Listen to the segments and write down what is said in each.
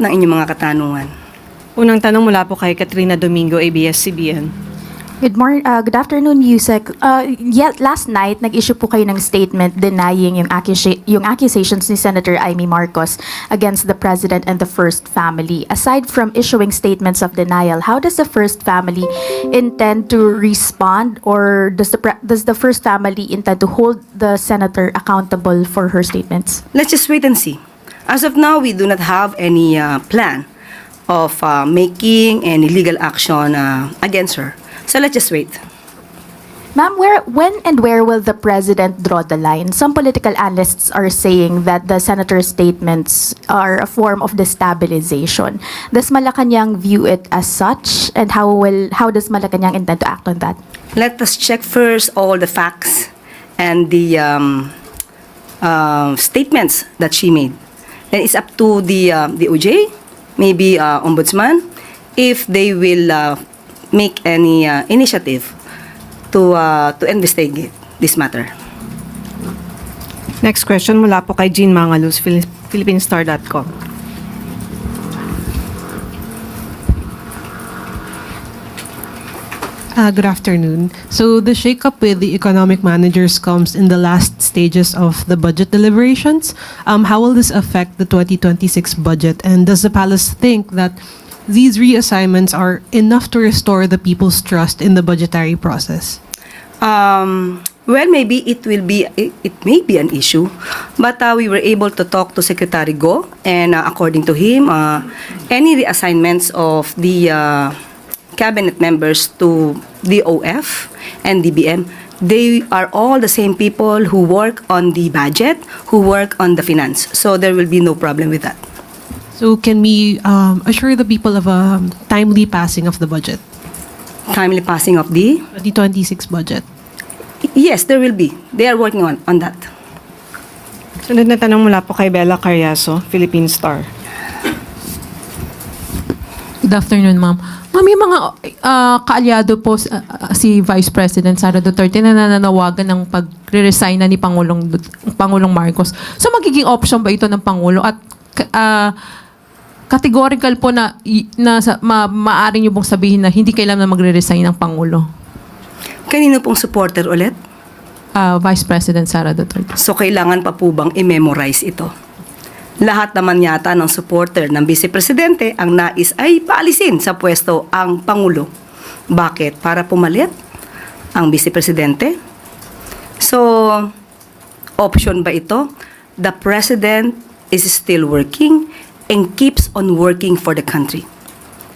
ng inyong mga katanungan. Unang tanong mula po kay Katrina Domingo, ABS-CBN. Good morning, uh, good afternoon, Yusek. Uh, yeah, last night, nag-issue po kayo ng statement denying yung, accusa- yung accusations ni Senator Amy Marcos against the President and the First Family. Aside from issuing statements of denial, how does the First Family intend to respond or does the, pre- does the First Family intend to hold the Senator accountable for her statements? Let's just wait and see. As of now, we do not have any uh, plan of uh, making any legal action uh, against her. So let's just wait. Ma'am, where, when and where will the president draw the line? Some political analysts are saying that the senator's statements are a form of destabilization. Does Malacanang view it as such? And how will how does Malacanang intend to act on that? Let us check first all the facts and the um, uh, statements that she made. Then it's up to the uh, the OJ, maybe uh, ombudsman, if they will uh, make any uh, initiative to uh, to investigate this matter. Next question mula po kay Jean Mangalus, Phil- Uh, good afternoon. So the shakeup with the economic managers comes in the last stages of the budget deliberations. Um, how will this affect the 2026 budget? And does the palace think that these reassignments are enough to restore the people's trust in the budgetary process? Um, well, maybe it will be, it, may be an issue, but uh, we were able to talk to Secretary Go, and uh, according to him, uh, any reassignments of the uh, cabinet members to DOF and DBM, they are all the same people who work on the budget, who work on the finance. So there will be no problem with that. So can we um, assure the people of a timely passing of the budget, Timely passing of the, 2026 budget? yes, there will be. They are working on, on that. Sunod na tanong mula po kay Bella Carriazo, Philippine Star. Good afternoon, ma'am. Ma'am, yung mga ah, kaalyado po ah, si Vice President Sara Duterte na nananawagan ng pagre-resign na ni Pangulong Pangulong Marcos. So magiging option ba ito ng Pangulo at ah, categorical po na, na ma, maaari niyo pong sabihin na hindi kailangan na magre-resign ng Pangulo? Kanino pong supporter ulit? Ah, Vice President Sara Duterte. So kailangan pa po bang i-memorize ito? Lahat naman yata ng supporter ng Vice Presidente ang nais ay paalisin sa pwesto ang Pangulo. Bakit? Para pumalit ang Vice Presidente? So, option ba ito? The President is still working and keeps on working for the country.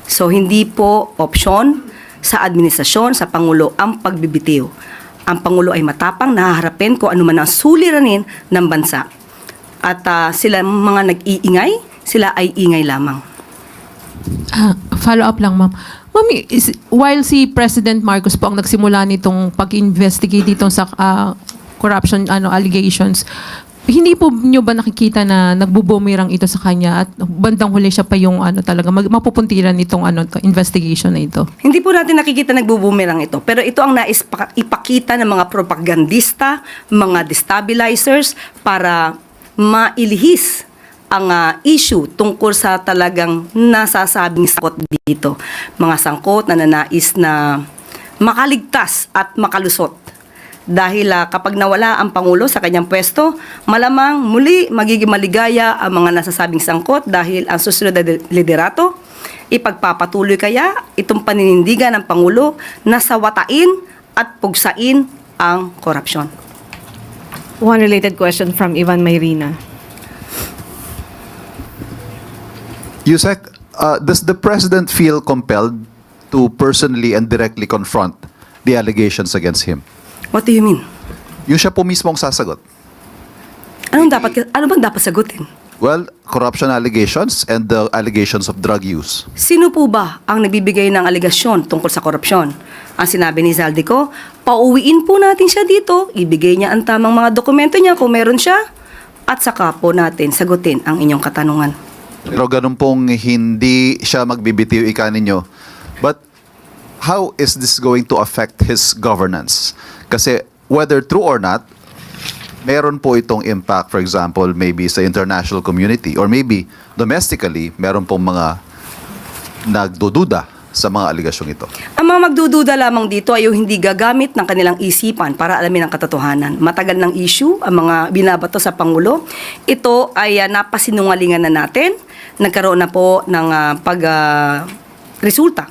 So, hindi po option sa administrasyon, sa Pangulo, ang pagbibitiw. Ang Pangulo ay matapang, nahaharapin kung ano man ang suliranin ng bansa. At ah, sila mga nag-iingay, sila ay ingay lamang. Ah, follow up lang, ma'am. Ma'am, is, while si President Marcos po ang nagsimula nitong pag-investigate dito sa ah, corruption ano allegations, hindi po nyo ba nakikita na nagbubumirang ito sa kanya at bandang huli siya pa yung ano talaga mag, mapupuntiran nitong ano to, investigation na ito? Hindi po natin nakikita nagbubumerang ito. Pero ito ang nais pa- ipakita ng mga propagandista, mga destabilizers para mailihis ang ah, issue tungkol sa talagang nasasabing sangkot dito. Mga sangkot na nanais na makaligtas at makalusot. Dahil ah, kapag nawala ang Pangulo sa kanyang pwesto, malamang muli magiging maligaya ang mga nasasabing sangkot dahil ang susunod na de- liderato, ipagpapatuloy kaya itong paninindigan ng Pangulo na sawatain at pugsain ang korupsyon. One related question from Ivan Mayrina. Yusek, uh, does the president feel compelled to personally and directly confront the allegations against him? What do you mean? Yung siya po mismo ang sasagot. Anong dapat ano bang dapat sagutin? Well, corruption allegations and the allegations of drug use. Sino po ba ang nagbibigay ng aligasyon tungkol sa korupsyon? Ang sinabi ni Zaldico, pauwiin po natin siya dito, ibigay niya ang tamang mga dokumento niya kung meron siya, at saka po natin sagutin ang inyong katanungan. Pero ganun pong hindi siya magbibitiw ika ninyo. But how is this going to affect his governance? Kasi whether true or not, meron po itong impact, for example, maybe sa international community or maybe domestically, meron pong mga nagdududa sa mga aligasyong ito. Ang mga magdududa lamang dito ay yung hindi gagamit ng kanilang isipan para alamin ang katotohanan. Matagal ng issue ang mga binabato sa Pangulo. Ito ay ah, napasinungalingan na natin. Nagkaroon na po ng ah, pag ah, resulta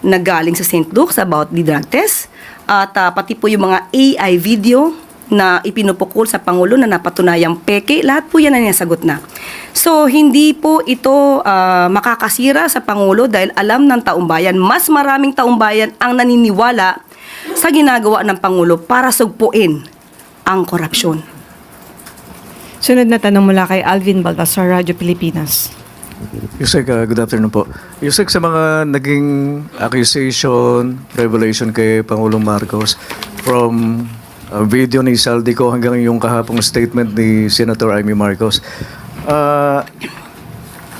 na galing sa St. Luke's about the drug test. At ah, pati po yung mga AI video na ipinupukol sa Pangulo na napatunayang peke, lahat po yan ay nasagot na. So, hindi po ito ah, makakasira sa Pangulo dahil alam ng taumbayan, mas maraming taumbayan ang naniniwala sa ginagawa ng Pangulo para sugpuin ang korupsyon. Sunod na tanong mula kay Alvin Baltasar, Radyo Pilipinas. Yusek, uh, good afternoon po. Yusek, sa mga naging accusation, revelation kay Pangulong Marcos from uh, video ni Saldico hanggang yung kahapong statement ni Senator Amy Marcos, uh,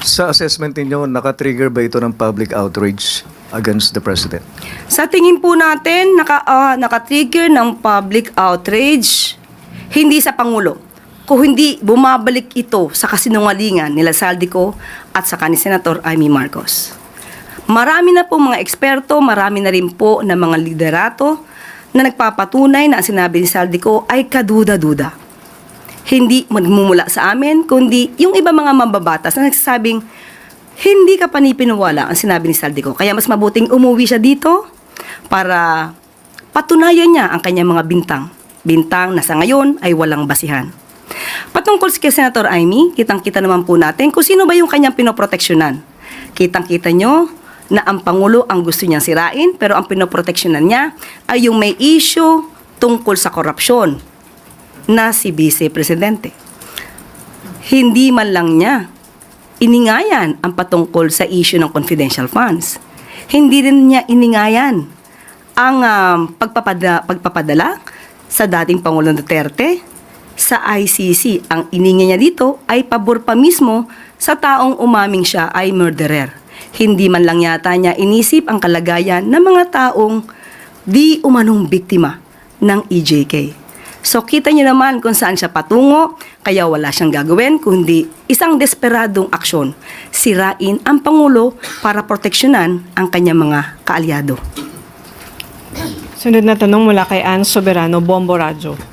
sa assessment ninyo, nakatrigger ba ito ng public outrage against the President? Sa tingin po natin, naka, ah, naka-trigger ng public outrage, hindi sa Pangulo. Kung hindi bumabalik ito sa kasinungalingan nila Saldico at sa ni Senator Amy Marcos. Marami na po mga eksperto, marami na rin po na mga liderato na nagpapatunay na ang sinabi ni Saldico ay kaduda-duda. Hindi magmumula sa amin, kundi yung iba mga mambabatas na nagsasabing hindi ka panipiniwala ang sinabi ni Saldico. Kaya mas mabuting umuwi siya dito para patunayan niya ang kanyang mga bintang. Bintang na sa ngayon ay walang basihan. Patungkol kay Senator Amy, kitang-kita naman po natin kung sino ba yung kanyang pinoproteksyonan. Kitang-kita nyo na ang Pangulo ang gusto niyang sirain, pero ang pinoproteksyonan niya ay yung may issue tungkol sa korupsyon na si Vice Presidente. Hindi man lang niya iningayan ang patungkol sa issue ng confidential funds. Hindi rin niya iningayan ang um, pagpapada, pagpapadala sa dating Pangulong Duterte sa ICC. Ang ininga niya dito ay pabor pa mismo sa taong umaming siya ay murderer. Hindi man lang yata niya inisip ang kalagayan ng mga taong di umanong biktima ng EJK. So kita niyo naman kung saan siya patungo, kaya wala siyang gagawin kundi isang desperadong aksyon. Sirain ang Pangulo para proteksyonan ang kanyang mga kaalyado. Sunod na tanong mula kay Ann Soberano, Bombo Radyo.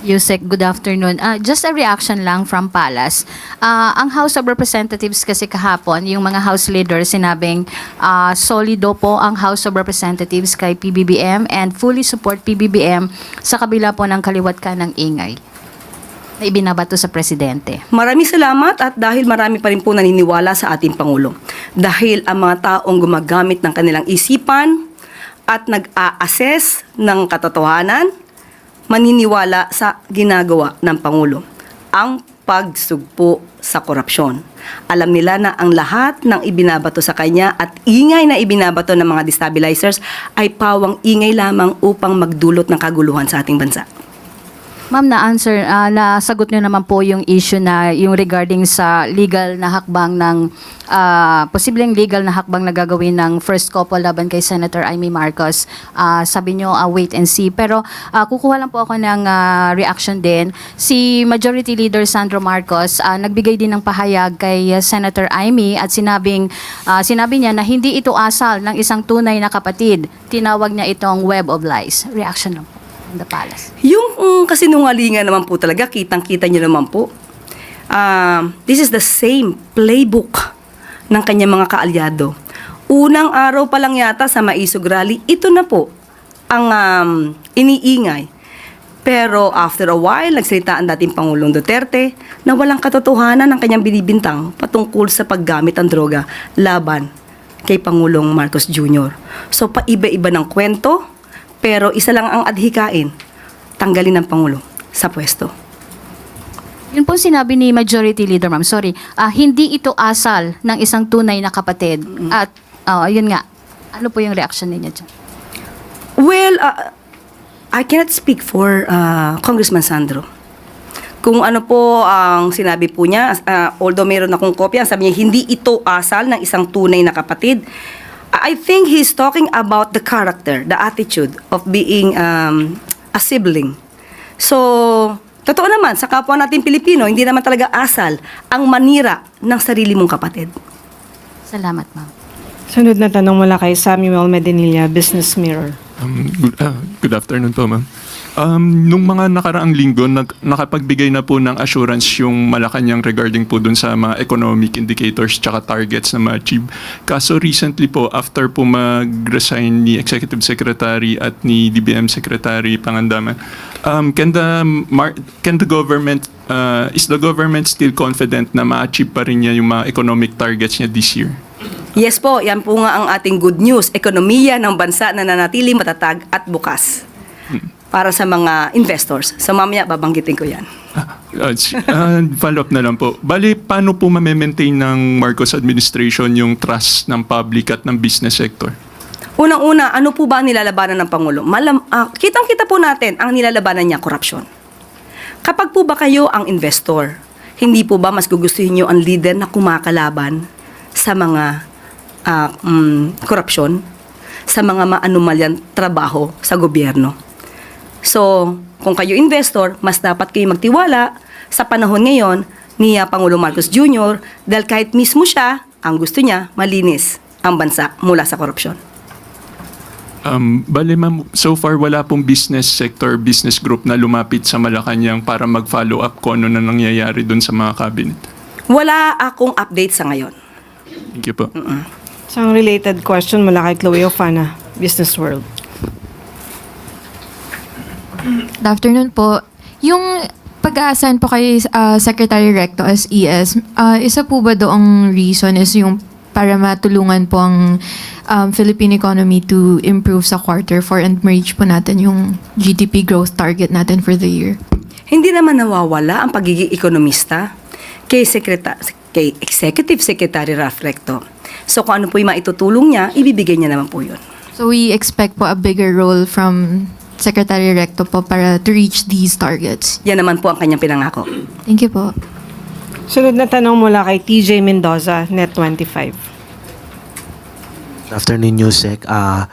Yusek, good afternoon. Ah, just a reaction lang from Palace. Ah, ang House of Representatives kasi kahapon, yung mga House leaders sinabing ah, solido po ang House of Representatives kay PBBM and fully support PBBM sa kabila po ng kaliwat ka ng ingay na ibinabato sa Presidente. Maraming salamat at dahil marami pa rin po naniniwala sa ating Pangulo. Dahil ang mga taong gumagamit ng kanilang isipan at nag-a-assess ng katotohanan, maniniwala sa ginagawa ng Pangulo. Ang pagsugpo sa korupsyon. Alam nila na ang lahat ng ibinabato sa kanya at ingay na ibinabato ng mga destabilizers ay pawang ingay lamang upang magdulot ng kaguluhan sa ating bansa. Ma'am, na-answer, ah, nasagot niyo naman po yung issue na yung regarding sa legal na hakbang ng, ah, posibleng legal na hakbang na gagawin ng first couple laban kay Senator Amy Marcos. Ah, sabi niyo, ah, wait and see. Pero ah, kukuha lang po ako ng ah, reaction din. Si Majority Leader Sandro Marcos, ah, nagbigay din ng pahayag kay Senator Amy at sinabing, ah, sinabi niya na hindi ito asal ng isang tunay na kapatid. Tinawag niya itong web of lies. Reaction lang po the palace. Yung mm, kasinungalingan naman po talaga, kitang-kita niyo naman po. Um, this is the same playbook ng kanyang mga kaalyado. Unang araw pa lang yata sa Maisog Rally, ito na po ang um, iniingay. Pero after a while, nagsalita ang dating Pangulong Duterte na walang katotohanan ng kanyang binibintang patungkol sa paggamit ng droga laban kay Pangulong Marcos Jr. So paiba-iba ng kwento, pero isa lang ang adhikain, tanggalin ng Pangulo sa pwesto. Yun po sinabi ni Majority Leader, ma'am. Sorry. Ah, hindi ito asal ng isang tunay na kapatid. At, ah, yun nga. Ano po yung reaction ninyo dyan? Well, uh, I cannot speak for uh, Congressman Sandro. Kung ano po ang sinabi po niya, uh, although meron akong kopya, sabi niya, hindi ito asal ng isang tunay na kapatid. I think he's talking about the character, the attitude of being um, a sibling. So, Totoo naman, sa kapwa natin Pilipino, hindi naman talaga asal ang manira ng sarili mong kapatid. Salamat, ma'am. Sunod na tanong mula kay Samuel Medinilla, Business Mirror. Um, good, ah, good afternoon po, ma'am. Um, nung mga nakaraang linggo, nag, nakapagbigay na po ng assurance yung Malacanang regarding po dun sa mga economic indicators tsaka targets na ma-achieve. Kaso recently po, after po mag-resign ni Executive Secretary at ni DBM Secretary Pangandaman, um, can the, mar- can the government, uh, is the government still confident na ma-achieve pa rin niya yung mga economic targets niya this year? Yes po, yan po nga ang ating good news. Ekonomiya ng bansa na nanatili matatag at bukas para sa mga investors. So mamaya babanggitin ko yan. Uh, s- uh, follow up na lang po. Bali, paano po ma-maintain ng Marcos administration yung trust ng public at ng business sector? Unang-una, ano po ba ang nilalabanan ng Pangulo? Malam, ah, kitang-kita po natin ang nilalabanan niya, korupsyon. Kapag po ba kayo ang investor, hindi po ba mas gugustuhin niyo ang leader na kumakalaban sa mga ah, mm, korupsyon, sa mga maanumalyang trabaho sa gobyerno? So, kung kayo investor, mas dapat kayo magtiwala sa panahon ngayon ni ah, Pangulo Marcos Jr. dahil kahit mismo siya, ang gusto niya, malinis ang bansa mula sa korupsyon. Um, bali ma'am, so far wala pong business sector, business group na lumapit sa Malacanang para mag-follow up kung ano na nangyayari dun sa mga cabinet. Wala akong update sa ngayon. Thank you po. Isang related question mula kay Chloe Ofana, Business World. Good afternoon po. Yung pag-a-assign po kay ah, Secretary Recto as ES, ah, isa po ba doong reason is yung para matulungan po ang um, Philippine economy to improve sa quarter 4 and reach po natin yung GDP growth target natin for the year? Hindi naman nawawala ang pagiging ekonomista kay, Sekreta- kay Executive Secretary Ralph Recto. So kung ano po yung maitutulong niya, ibibigay niya naman po yun. So we expect po a bigger role from Secretary Recto po para to reach these targets. Yan naman po ang kanyang pinangako. Thank you po. Sunod na tanong mula kay TJ Mendoza, Net25. Good afternoon, Yusek. Ah,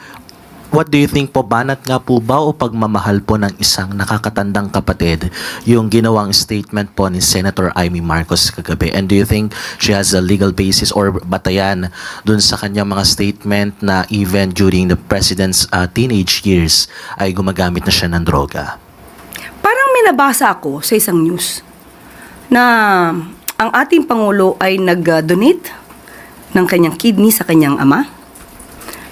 what do you think po, banat nga po ba o pagmamahal po ng isang nakakatandang kapatid yung ginawang statement po ni Senator Amy Marcos kagabi? And do you think she has a legal basis or batayan dun sa kanyang mga statement na even during the president's ah, teenage years ay gumagamit na siya ng droga? Parang may nabasa ako sa isang news na ang ating Pangulo ay nag-donate ng kanyang kidney sa kanyang ama.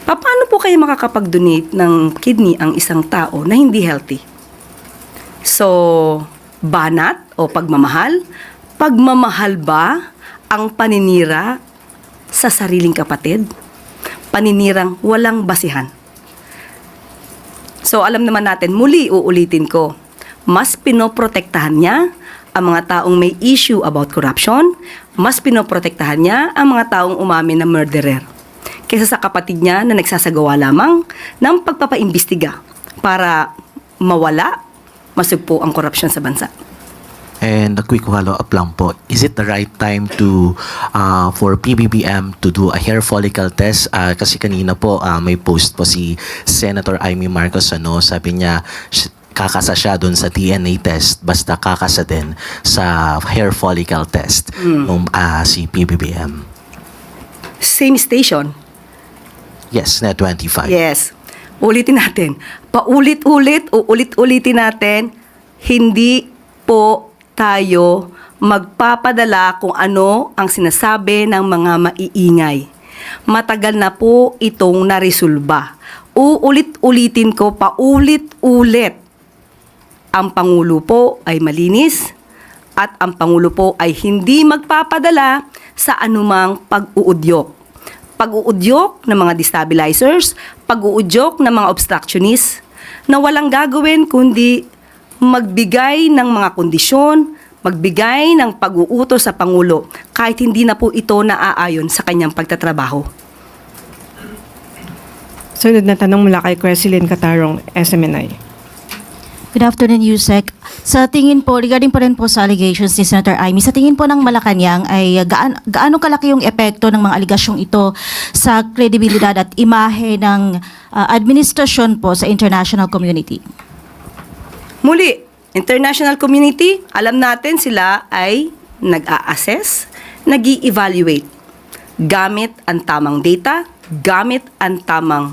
Pa- Paano po kayo makakapag-donate ng kidney ang isang tao na hindi healthy? So, banat o pagmamahal? Pagmamahal ba ang paninira sa sariling kapatid? Paninirang walang basihan. So alam naman natin, muli uulitin ko, mas pinoprotektahan niya ang mga taong may issue about corruption, mas pinoprotektahan niya ang mga taong umamin na murderer kaysa sa kapatid niya na nagsasagawa lamang ng pagpapaimbestiga para mawala, masugpo ang korupsyon sa bansa. And a quick follow-up lang po, is it the right time to uh, for PBBM to do a hair follicle test? Ah, kasi kanina po ah, may post po si Senator Amy Marcos ano, sabi niya kakasa siya doon sa DNA test basta kakasa din sa hair follicle test nung ah, si PBBM. Same station, Yes, net 25. Yes. Ulitin natin. Paulit-ulit, uulit-ulitin natin, hindi po tayo magpapadala kung ano ang sinasabi ng mga maiingay. Matagal na po itong naresolba. Uulit-ulitin ko, paulit-ulit. Ang Pangulo po ay malinis at ang Pangulo po ay hindi magpapadala sa anumang pag-uudyok pag-uudyok ng mga destabilizers, pag-uudyok ng mga obstructionists na walang gagawin kundi magbigay ng mga kondisyon, magbigay ng pag-uutos sa Pangulo kahit hindi na po ito naaayon sa kanyang pagtatrabaho. Sunod na tanong mula kay Cresilyn Catarong, SMNI. Good afternoon, Yusek. Sa tingin po, regarding po rin po sa allegations ni Senator Amy, sa tingin po ng Malacanang ay gaan, gaano kalaki yung epekto ng mga aligasyong ito sa kredibilidad at imahe ng ah, administrasyon po sa international community? Muli, international community, alam natin sila ay nag-a-assess, nag evaluate gamit ang tamang data, gamit ang tamang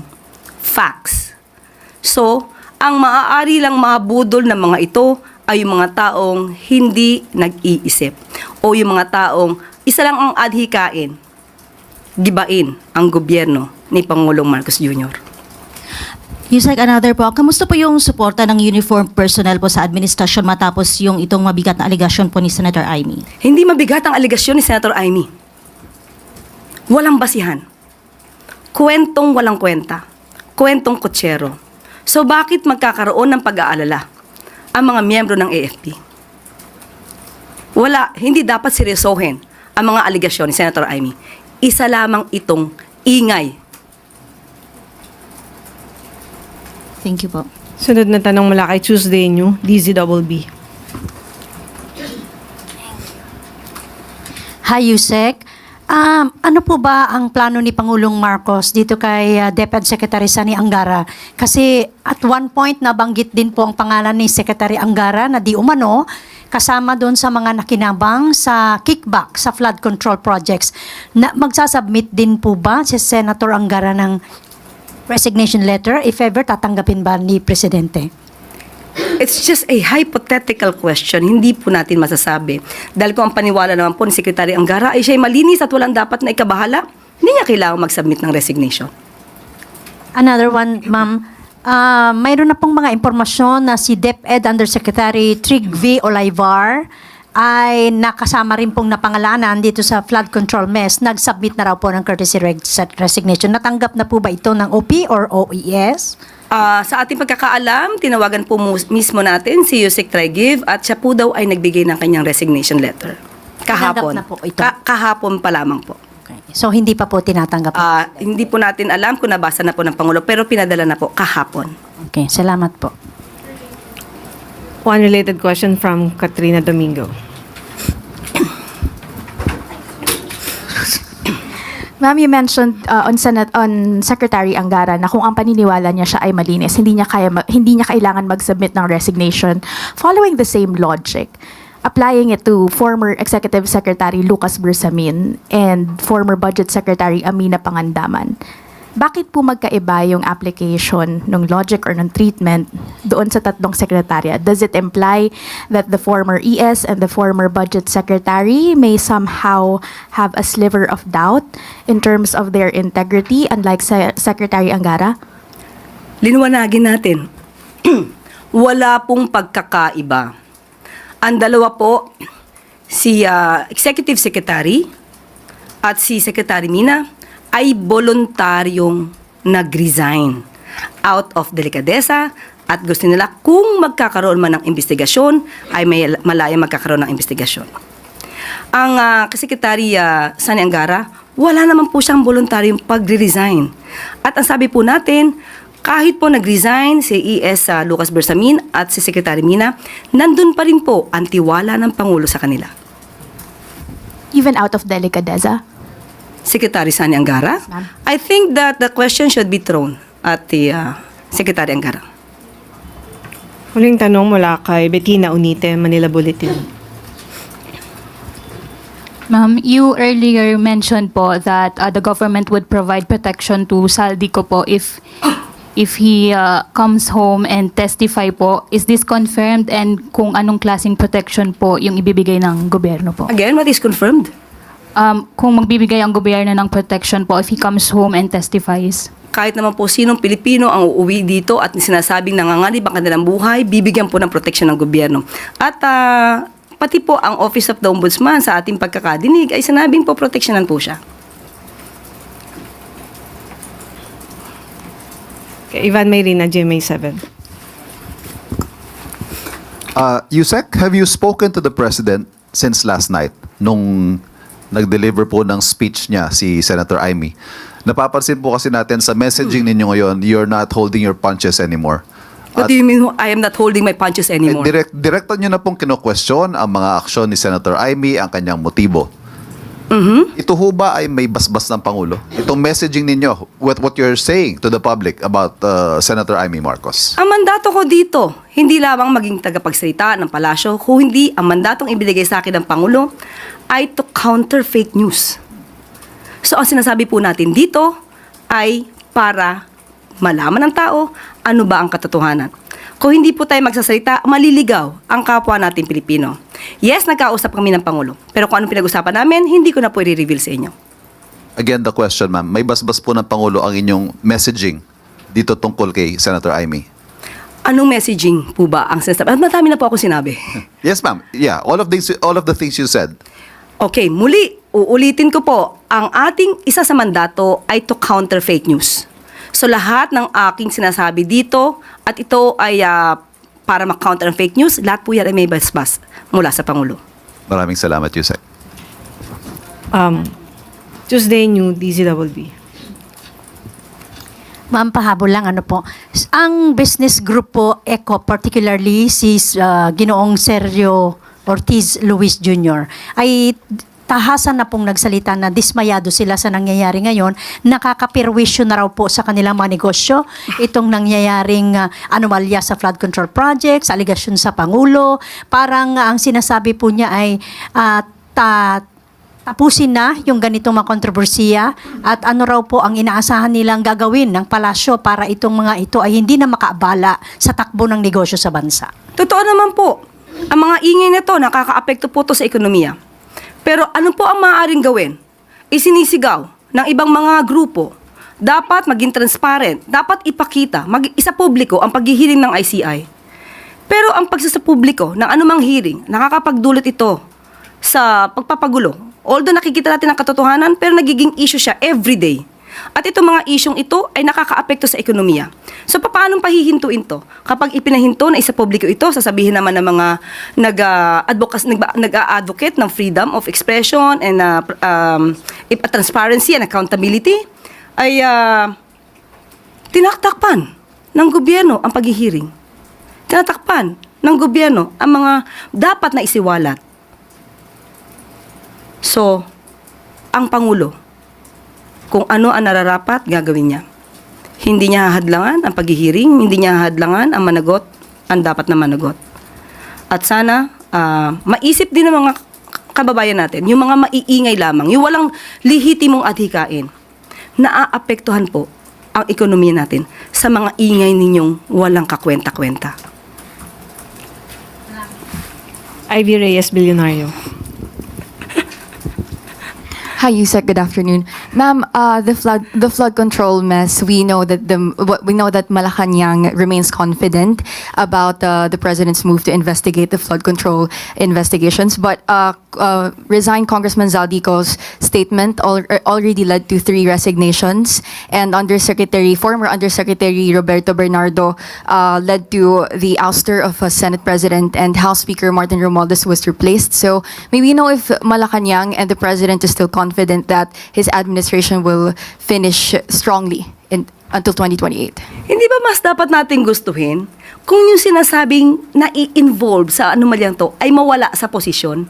facts. So, ang maaari lang mabudol ng mga ito ay yung mga taong hindi nag-iisip o yung mga taong isa lang ang adhikain, gibain ang gobyerno ni Pangulong Marcos Jr. Yusek, another po. Kamusta po yung suporta ng uniform personnel po sa administrasyon matapos yung itong mabigat na aligasyon po ni Senator Amy? Hindi mabigat ang aligasyon ni Senator Amy. Walang basihan. Kwentong walang kwenta. Kwentong kutsero. So bakit magkakaroon ng pag-aalala ang mga miyembro ng AFP? Wala, hindi dapat seryosohin ang mga aligasyon ni Senator Amy. Isa lamang itong ingay. Thank you po. Sunod na tanong mula kay Tuesday New, DZBB. Hi, Yusek. Um, ano po ba ang plano ni Pangulong Marcos dito kay uh, DepEd Secretary Sani Angara? Kasi at one point nabanggit din po ang pangalan ni Secretary Angara na di umano kasama doon sa mga nakinabang sa kickback sa flood control projects. Na, magsasubmit din po ba si Senator Angara ng resignation letter if ever tatanggapin ba ni Presidente? It's just a hypothetical question. Hindi po natin masasabi. Dahil kung ang paniwala naman po ni Secretary Angara ay siya'y malinis at walang dapat na ikabahala, hindi niya kailangan mag-submit ng resignation. Another one, ma'am. Ah, mayroon na pong mga impormasyon na si DepEd Undersecretary Trig. Olivar ay nakasama rin pong napangalanan dito sa flood control mess. Nag-submit na raw po ng courtesy resignation. Natanggap na po ba ito ng OP or OES? Ah, sa ating pagkakaalam, tinawagan po mismo natin si Yusek Tregiv at siya po daw ay nagbigay ng kanyang resignation letter. Kahapon. Na po ito? Ka- kahapon pa lamang po. Okay. So hindi pa po tinatanggap. Ah, hindi po natin alam kung nabasa na po ng Pangulo, pero pinadala na po kahapon. Okay, salamat po. One related question from Katrina Domingo. Ma'am, you mentioned uh, on Senate on Secretary Angara na kung ang paniniwala niya siya ay malinis, hindi niya kaya hindi niya kailangan mag-submit ng resignation. Following the same logic, applying it to former Executive Secretary Lucas Bersamin and former Budget Secretary Amina Pangandaman. Bakit po magkaiba yung application ng logic or ng treatment doon sa tatlong sekretarya? Does it imply that the former ES and the former budget secretary may somehow have a sliver of doubt in terms of their integrity unlike sa Secretary Angara? Liwanagin natin. Wala pong pagkakaiba. Ang dalawa po, si ah, Executive Secretary at si Secretary Mina ay voluntaryong nag-resign out of delikadesa at gusto nila kung magkakaroon man ng investigasyon ay may malaya magkakaroon ng investigasyon. Ang uh, Kasekretary ah, Sani Angara, wala naman po siyang voluntaryong pagre-resign. At ang sabi po natin, kahit po nag-resign si ES sa Lucas Bersamin at si Secretary Mina, nandun pa rin po ang tiwala ng Pangulo sa kanila. Even out of delicadeza? Secretary Sani Angara. I think that the question should be thrown at the uh, Secretary Angara. Huling tanong mula kay Bettina Unite, Manila Bulletin. Ma'am, you earlier mentioned po that uh, the government would provide protection to Saldico po if if he uh, comes home and testify po. Is this confirmed and kung anong klaseng protection po yung ibibigay ng gobyerno po? Again, what is confirmed? Um, kung magbibigay ang gobyerno ng protection po if he comes home and testifies? Kahit naman po sinong Pilipino ang uuwi dito at sinasabing nanganganib ang kanilang buhay, bibigyan po ng protection ng gobyerno. At ah, pati po ang Office of the Ombudsman sa ating pagkakadinig ay sinabing po proteksyonan po siya. Kay Ivan Mayrina, GMA 7. Uh, Yusek, have you spoken to the President since last night nung nag-deliver po ng speech niya si Senator Amy? Napapansin po kasi natin sa messaging ninyo ngayon, you're not holding your punches anymore. What do you mean I am not holding my punches Eh, anymore? direct, direkta nyo na pong kino-question ang mga aksyon ni Senator Amy, ang kanyang motibo. Mhm. Ito ho ba ay may basbas ng Pangulo? Itong messaging ninyo, what, what you're saying to the public about uh, Senator Amy Marcos? Ang mandato ko dito, hindi lamang maging tagapagsalita ng palasyo, kung hindi ang mandatong ibinigay sa akin ng Pangulo ay to counter fake news. So ang sinasabi po natin dito ay para malaman ng tao ano ba ang katotohanan. Kung hindi po tayo magsasalita, maliligaw ang kapwa natin Pilipino. Yes, nagkausap kami ng Pangulo. Pero kung anong pinag-usapan namin, hindi ko na po i-reveal sa inyo. Again, the question, ma'am. May basbas po ng Pangulo ang inyong messaging dito tungkol kay Senator Amy? Anong messaging po ba ang sinasabi? At madami na po ako sinabi. Yes, ma'am. Yeah, all of these, all of the things you said. Okay, muli, uulitin ko po, ang ating isa sa mandato ay to counter fake news. So lahat ng aking sinasabi dito at ito ay ah, para ma-counter ang fake news, lahat po yan ay may basbas mula sa Pangulo. Maraming salamat, Yusek. Um, Tuesday New DZWB. Ma'am, pahabol lang ano po. Ang business group po, ECO, particularly si uh, Ginoong Sergio Ortiz Luis Jr., ay tahasan na pong nagsalita na dismayado sila sa nangyayari ngayon. Nakakapirwisyo na raw po sa kanilang mga negosyo itong nangyayaring uh, anomalya sa flood control projects, aligasyon sa Pangulo. Parang uh, ang sinasabi po niya ay uh, ta tapusin na yung ganitong mga kontrobersiya at ano raw po ang inaasahan nilang gagawin ng palasyo para itong mga ito ay hindi na makaabala sa takbo ng negosyo sa bansa. Totoo naman po, ang mga ingay na to nakakaapekto po to sa ekonomiya. Pero ano po ang maaaring gawin? Isinisigaw ng ibang mga grupo. Dapat maging transparent, dapat ipakita, mag isa publiko ang paghihiling ng ICI. Pero ang pagsasapubliko ng anumang hearing, nakakapagdulot ito sa pagpapagulo. Although nakikita natin ang katotohanan, pero nagiging issue siya every day. At itong mga isyong ito ay nakakaapekto sa ekonomiya. So paano pahihintuin to? Kapag ipinahinto na isa publiko ito, sasabihin naman ng mga nag-advocate nag, nag-advocate ng freedom of expression and uh, um, ip- transparency and accountability ay uh, tinaktakpan ng gobyerno ang paghihiring. Tinatakpan ng gobyerno ang mga dapat na isiwalat. So, ang Pangulo, kung ano ang nararapat, gagawin niya. Hindi niya hahadlangan ang paghihiring, hindi niya hahadlangan ang managot, ang dapat na managot. At sana, ah, maisip din ng mga kababayan natin, yung mga maiingay lamang, yung walang lihitimong adhikain, naaapektuhan po ang ekonomiya natin sa mga ingay ninyong walang kakwenta-kwenta. Ivy Reyes Billionario. Hi, Yusek. Good afternoon, ma'am. Uh, the flood, the flood control mess. We know that the we know that Malacanang remains confident about uh, the president's move to investigate the flood control investigations. But uh, uh, resigned Congressman Zaldico's statement al- already led to three resignations, and Undersecretary, former Undersecretary Roberto Bernardo, uh, led to the ouster of uh, Senate President and House Speaker Martin Romualdez was replaced. So, may we know if Malacanang and the president is still confident that his administration will finish strongly in, until 2028? Hindi ba mas dapat nating gustuhin kung yung sinasabing na-involve sa anomalyang to ay mawala sa posisyon?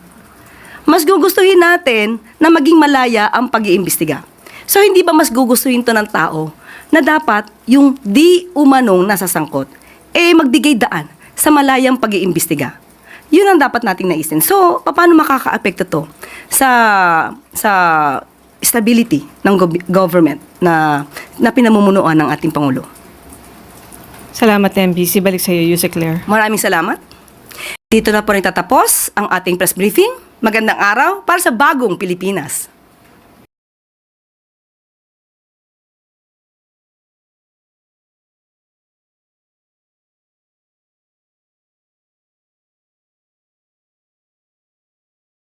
Mas gugustuhin natin na maging malaya ang pag-iimbestiga. So hindi ba mas gugustuhin to ng tao na dapat yung di umanong nasasangkot eh magbigay daan sa malayang pag-iimbestiga? Yun ang dapat nating naisin. So, paano makaka-apekto to sa sa stability ng gob- government na na pinamumunuan ng ating pangulo? Salamat, MPC. Balik sa iyo, Yusek Claire. Maraming salamat. Dito na po rin tatapos ang ating press briefing. Magandang araw para sa bagong Pilipinas.